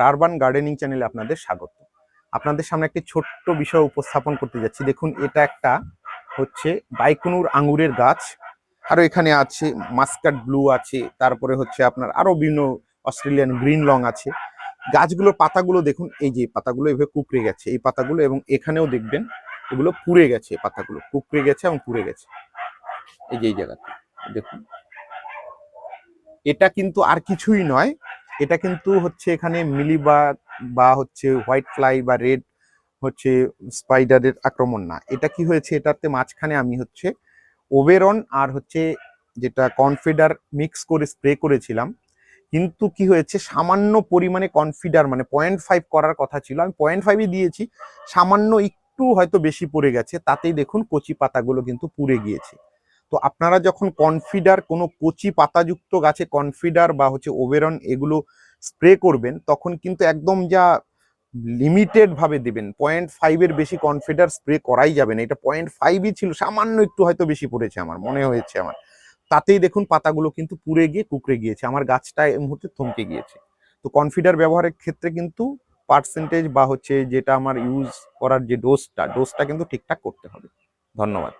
রারবান gardening চ্যানেলে আপনাদের স্বাগত। আপনাদের সামনে একটি ছোট্ট বিষয় উপস্থাপন করতে যাচ্ছি। দেখুন, এটা একটা হচ্ছে বাইকুনুর আঙুরের গাছ। আরও এখানে আছে মাস্কাট ব্লু আছে, তারপরে হচ্ছে আপনার আরও বিভিন্ন অস্ট্রেলিয়ান গ্রিন লং আছে। গাছগুলোর পাতাগুলো দেখুন, এই যে পাতাগুলো এভাবে কুকড়ে গেছে, এই পাতাগুলো এবং এখানেও দেখবেন এগুলো পুড়ে গেছে পাতাগুলো কুকড়ে গেছে এবং পুড়ে গেছে। এই যে, এই জায়গাটা, দেখুন। এটা কিন্তু আর কিছুই নয় এটা কিন্তু হচ্ছে এখানে মিলিবাগ বা হচ্ছে হোয়াইট ফ্লাই বা রেড হচ্ছে স্পাইডারের আক্রমণ না। এটা কি হয়েছে? এটাতে মাঝখানে আমি হচ্ছে ওবেরন আর হচ্ছে যেটা কনফিডার মিক্স করে স্প্রে করেছিলাম। কিন্তু কি হয়েছে? সামান্য পরিমাণে কনফিডার মানে পয়েন্ট ফাইভ করার কথা ছিল। আমি পয়েন্ট ফাইভই দিয়েছি। সামান্য একটু হয়তো বেশি পড়ে গেছে। তাতেই দেখুন কচি পাতাগুলো কিন্তু পুড়ে গিয়েছে। তো আপনারা যখন কনফিডার কোনো কচি পাতাযুক্ত গাছে কনফিডার বা হচ্ছে ওবেরন এগুলো স্প্রে করবেন, তখন কিন্তু একদম যা লিমিটেড ভাবে দেবেন। পয়েন্ট ফাইভের বেশি কনফিডার স্প্রে করাই যাবে না। এটা পয়েন্ট ফাইভই ছিল, সামান্য একটু হয়তো বেশি পড়েছে আমার, মনে হয়েছে আমার। তাতেই দেখুন পাতাগুলো কিন্তু পুড়ে গিয়ে কুকড়ে গিয়েছে, আমার গাছটা এই মুহূর্তে থমকে গিয়েছে। তো কনফিডার ব্যবহারের ক্ষেত্রে কিন্তু পার্সেন্টেজ বা হচ্ছে যেটা আমার ইউজ করার যে ডোজটা ডোজটা কিন্তু ঠিকঠাক করতে হবে। ধন্যবাদ।